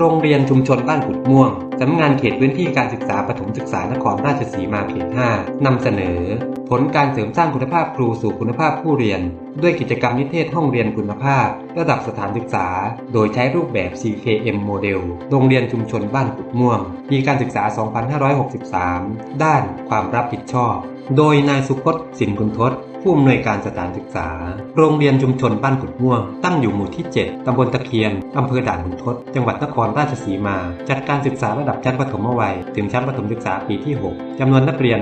โรงเรียนชุมชนบ้านกุดม่วง สำนักงานเขตพื้นที่การศึกษาปฐมศึกษานครราชสีมาเขต 5 นำเสนอ ผลการเสริมสร้างคุณภาพครูสู่คุณภาพผู้เรียน ด้วยกิจกรรมนิเทศห้องเรียนคุณภาพ ระดับสถานศึกษา โดยใช้รูปแบบ CKM โมเดล โรงเรียนชุมชนบ้านกุดม่วง ปีการศึกษา 2563 ด้านความรับผิดชอบ โดยนายสุพจน์สินคุณทศ ผู้อำนวยการสถานศึกษา โรงเรียนชุมชนบ้านกุดม่วง ตั้งอยู่หมู่ที่ 7 ตำบลตะเคียน อำเภอด่านขุนทด จังหวัดนครราชสีมา จัดการศึกษาระดับชั้นประถมวัย ถึงชั้นประถมศึกษาปีที่ 6 จำนวนนักเรียน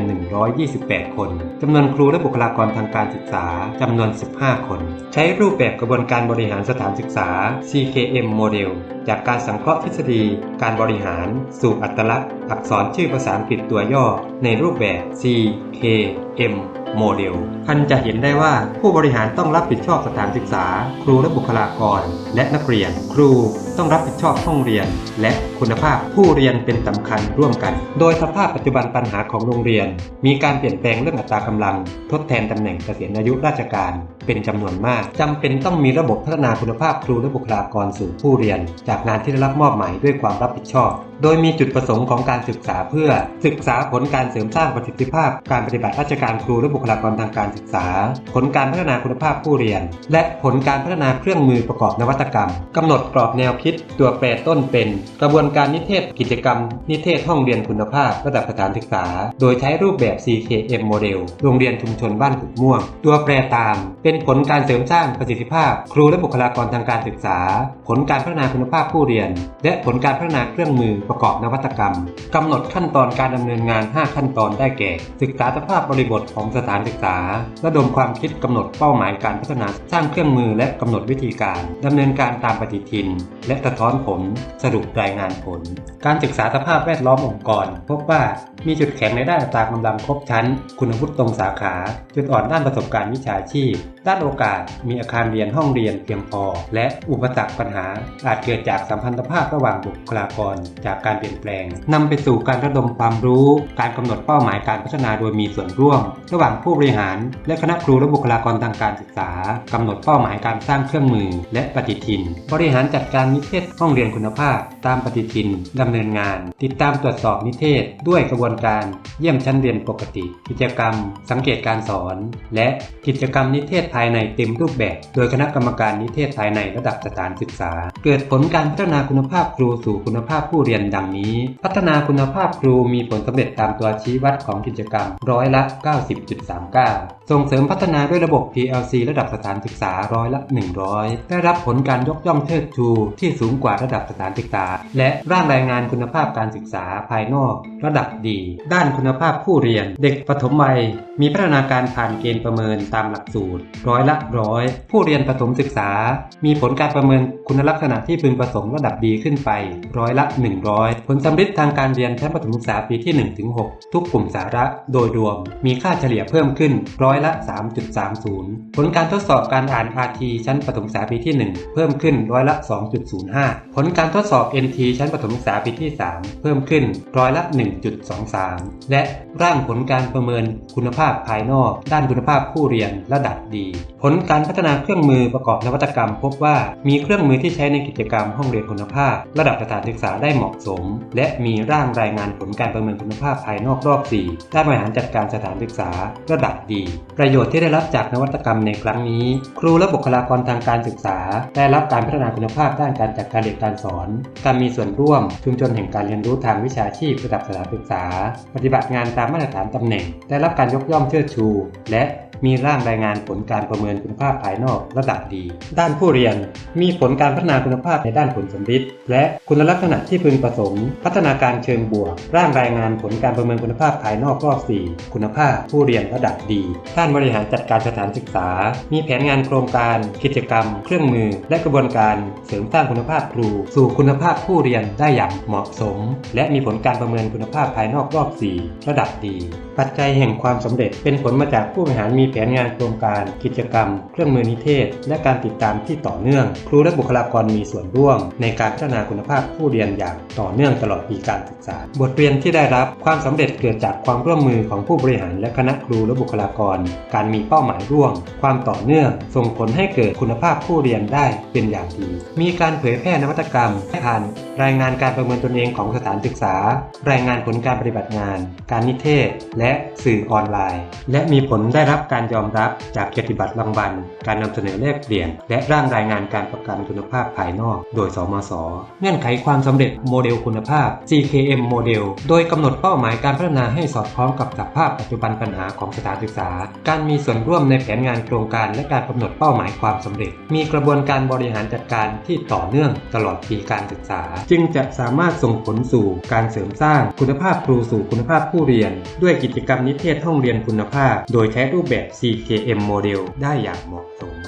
128 คน จำนวนครูและบุคลากรทางการศึกษา จำนวน 15 คน ใช้รูปแบบกระบวนการบริหารสถานศึกษา CKM โมเดลจากการสังเคราะห์ทฤษฎี การบริหาร สู่อัตลักษณ์ อักษรชื่อภาษาอังกฤษตัวย่อ ในรูปแบบ CKM โมเดลท่านจะเห็นได้ว่าผู้บริหารต้องรับผิดชอบสถานศึกษา ครูและบุคลากร และนักเรียน ครูต้องรับผิดชอบห้องเรียน และคุณภาพผู้เรียนเป็นสำคัญร่วมกัน โดยสภาพปัจจุบันปัญหาของโรงเรียน มีการเปลี่ยนแปลงเรื่องอัตรากำลัง ทดแทนตำแหน่งเกษียณอายุราชการ เป็นจำนวนมากจำเป็นต้องมีระบบพัฒนาคุณภาพครูและบุคลากรสู่ผู้เรียน จากงานที่ได้รับมอบหมายด้วยความรับผิดชอบ โดยมีจุดประสงค์ของการศึกษาเพื่อศึกษาผลการเสริมสร้างประสิทธิภาพ การปฏิบัติราชการครูและบุคลากรทางการศึกษา ผลการพัฒนาคุณภาพผู้เรียน และผลการพัฒนาเครื่องมือประกอบนวัตกรรมกำหนดกรอบแนวคิด ตัวแปรต้นเป็น กระบวนการนิเทศกิจกรรม นิเทศห้องเรียนคุณภาพระดับสถานศึกษา โดยใช้รูปแบบ CKM โมเดลโรงเรียนชุมชนบ้านขุดม่วง ตัวแปรตาม เป็นผลการเสริมสร้างประสิทธิภาพ ครูและบุคลากรทางการศึกษา ผลการพัฒนาคุณภาพผู้เรียน และผลการพัฒนาเครื่องมือประประกอบนวัตกรรมกำหนดขั้นตอนการดำเนินงาน 5 ขั้นตอนได้แก่ ศึกษาสภาพบริบทของสถานศึกษา ระดมความคิดกำหนดเป้าหมายการพัฒนาสร้างเครื่องมือและกำหนดวิธีการดำเนินการตามปฏิทิน และสะท้อนผล สรุปรายงานผล การศึกษาสภาพแวดล้อมองค์กร พบว่ามีจุดแข็งในด้านตรากำลังครบชั้น คุณวุฒิตรงสาขา จุดอ่อนด้านประสบการณ์วิชาชีพ ด้านโอกาส มีอาคารเรียนห้องเรียนเพียงพอ และอุปสรรคปัญหา อาจเกิดจากสัมพันธภาพระหว่างบุคลากรจากการเปลี่ยนแปลงนำไปสู่การระดมความรู้ การกำหนดเป้าหมายการพัฒนาโดยมีส่วนร่วม ระหว่างผู้บริหาร และคณะครูและบุคลากรทางการศึกษากำหนดเป้าหมายการสร้างเครื่องมือ และปฏิทิน บริหารจัดการนิเทศห้องเรียนคุณภาพ ตามปฏิทินดำเนินงาน ติดตามตรวจสอบนิเทศ ด้วยกระบวนการเยี่ยมชั้นเรียนปกติ กิจกรรม สังเกตการสอน และกิจกรรมนิเทศภายในเต็มรูปแบบ โดยคณะกรรมการนิเทศภายในระดับสถานศึกษา เกิดผลการพัฒนาคุณภาพครูสู่คุณภาพผู้เรียนดังนี้ พัฒนาคุณภาพครูมีผลสำเร็จตามตัวชี้วัดของกิจกรรมร้อยละ 90.39 ส่งเสริมพัฒนาด้วยระบบ PLC ระดับสถานศึกษาร้อยละ 100 ได้รับผลการยกย่องเชิดชูที่สูงกว่าระดับสถานศึกษา และร่างรายงานคุณภาพการศึกษาภายนอก ระดับดี ด้านคุณภาพผู้เรียน เด็กปฐมวัยมีพัฒนาการผ่านเกณฑ์ประเมินตามหลักสูตร ร้อยละร้อยผู้เรียนประถมศึกษา มีผลการประเมินคุณลักษณะที่พึงประสงค์ระดับดีขึ้นไป ร้อยละ 100ผลสำฤทธิ์ทางการเรียนชั้นประถมศึกษาปีที่ 1-6 ทุกกลุ่มสาระโดยรวม มีค่าเฉลี่ยเพิ่มขึ้นร้อยละ 3.30 ผลการทดสอบการอ่าน RT ชั้นประถมศึกษาปีที่ 1 เพิ่มขึ้นร้อยละ 2.05 ผลการทดสอบ NT ชั้นประถมศึกษาปีที่ 3 เพิ่มขึ้นร้อยละ 1.23 และร่างผลการประเมินคุณภาพภายนอก ด้านคุณภาพผู้เรียนระดับดี ผลการพัฒนาเครื่องมือประกอบนวัตกรรม พบว่ามีเครื่องมือที่ใช้ในกิจกรรมห้องเรียนคุณภาพ ระดับสถานศึกษาได้เหมาะสม และมีร่างรายงานผลการประเมินคุณภาพภายนอกรอบ 4 ด้านบริหารจัดการสถานศึกษาระดับดี ประโยชน์ที่ได้รับจากนวัตกรรมในครั้งนี้ ครูและบุคลากรทางการศึกษา ได้รับการพัฒนาคุณภาพด้านการจัดการเรียนการสอน การมีส่วนร่วมชุมชนแห่งการเรียนรู้ทางวิชาชีพระดับสถานศึกษา ปฏิบัติงานตามมาตรฐานตำแหน่ง ได้รับการยกย่องเชิดชู และ มีร่างรายงานผลการประเมินคุณภาพภายนอกระดับดี ด้านผู้เรียน มีผลการพัฒนาคุณภาพในด้านผลสำฤทธิ์และคุณลักษณะที่พึงประสงค์ พัฒนาการเชิงบวก ร่างรายงานผลการประเมินคุณภาพภายนอกรอบ 4 คุณภาพผู้เรียนระดับดี ด้านบริหารจัดการสถานศึกษา มีแผนงานโครงการ กิจกรรม เครื่องมือ และกระบวนการเสริมสร้างคุณภาพครู สู่คุณภาพผู้เรียนได้อย่างเหมาะสม และมีผลการประเมินคุณภาพภายนอกรอบ 4 ระดับดี ปัจจัยแห่งความสำเร็จเป็นผลมาจากผู้บริหารมีแผนงานโครงการ กิจกรรม เครื่องมือนิเทศ และการติดตามที่ต่อเนื่อง ครูและบุคลากรมีส่วนร่วม ในการพัฒนาคุณภาพผู้เรียนอย่างต่อเนื่องตลอดปีการศึกษา บทเรียนที่ได้รับความสำเร็จเกิดจากความร่วมมือของผู้บริหารและคณะครูและบุคลากร การมีเป้าหมายร่วม ความต่อเนื่อง ส่งผลให้เกิดคุณภาพผู้เรียนได้เป็นอย่างดี มีการเผยแพร่นวัตกรรมผ่านรายงานการประเมินตนเองของสถานศึกษา รายงานผลการปฏิบัติงาน การนิเทศ และสื่อออนไลน์ และมีผลได้รับการยอมรับจากเกียรติบัตรรางวัล การนำเสนอแลกเปลี่ยน และร่างรายงานการประกันคุณภาพภายนอก โดย สมศเงื่อนไขความสำเร็จโมเดลคุณภาพ CKM โมเดล โดยกำหนดเป้าหมายการพัฒนาให้สอดคล้องกับสภาพปัจจุบันปัญหาของสถานศึกษา การมีส่วนร่วมในแผนงานโครงการและการกำหนดเป้าหมายความสำเร็จ มีกระบวนการบริหารจัดการที่ต่อเนื่องตลอดปีการศึกษา จึงจะสามารถส่งผลสู่การเสริมสร้างคุณภาพครูสู่คุณภาพผู้เรียน ด้วยกิจกรรมนิเทศห้องเรียนคุณภาพ โดยใช้รูปแบบ CKM โมเดลได้อย่างเหมาะสม